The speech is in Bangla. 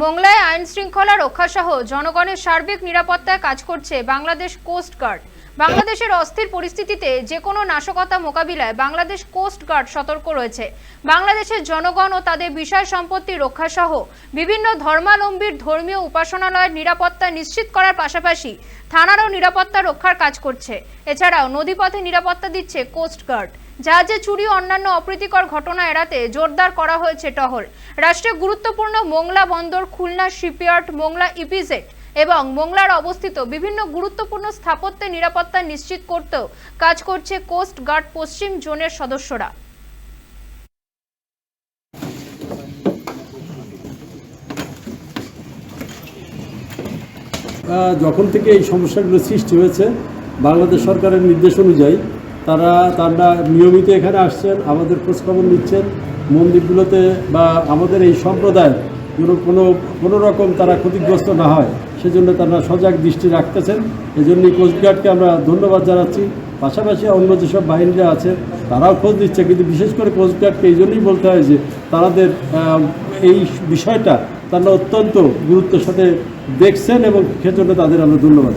মোংলায় আইন শৃঙ্খলা রক্ষাসহ জনগণের সার্বিক নিরাপত্তায় কাজ করছে বাংলাদেশ কোস্ট গার্ড। বাংলাদেশের অস্থির পরিস্থিতিতে যে কোনো নাশকতা মোকাবিলায় বাংলাদেশ কোস্ট গার্ড সতর্ক রয়েছে। বাংলাদেশের জনগণ ও তাদের বিষয় সম্পত্তি রক্ষাসহ বিভিন্ন ধর্মালম্বীর ধর্মীয় উপাসনালয়ের নিরাপত্তা নিশ্চিত করার পাশাপাশি থানারও নিরাপত্তা রক্ষার কাজ করছে। এছাড়াও নদীপথে নিরাপত্তা দিচ্ছে কোস্ট গার্ড। জাহাজে চুরি অন্যান্য অপ্রীতিকর ঘটনা এড়াতে জোরদার করা হয়েছে টহল। রাষ্ট্রে গুরুত্বপূর্ণ মোংলা বন্দর, খুলনা শিপইয়ার্ড, মোংলা ইপিজেড এবং মোংলার অবস্থিত বিভিন্ন গুরুত্বপূর্ণ স্থাপত্যের নিরাপত্তা নিশ্চিত করতেও কাজ করছে কোস্ট গার্ড পশ্চিম জোনের সদস্যরা। যখন থেকে এই সমস্যাগুলো সৃষ্টি হয়েছে, বাংলাদেশ সরকারের নির্দেশ অনুযায়ী তারা তারা নিয়মিত এখানে আসছেন, আমাদের খোঁজখবর নিচ্ছেন। মন্দিরগুলোতে বা আমাদের এই সম্প্রদায় কোনো কোনো কোনো রকম তারা ক্ষতিগ্রস্ত না হয়। সেজন্য তারা সজাগ দৃষ্টি রাখতেছেন। এজন্যই কোস্টগার্ডকে আমরা ধন্যবাদ জানাচ্ছি। পাশাপাশি অন্য যেসব বাহিনীরা আছে, তারাও খোঁজ দিচ্ছে কিন্তু বিশেষ করে কোস্টগার্ডকে এই জন্যই বলতে হয় যে তাদের এই বিষয়টা তারা অত্যন্ত গুরুত্বের সাথে দেখছেন এবং সেজন্য তাদের আমরা ধন্যবাদ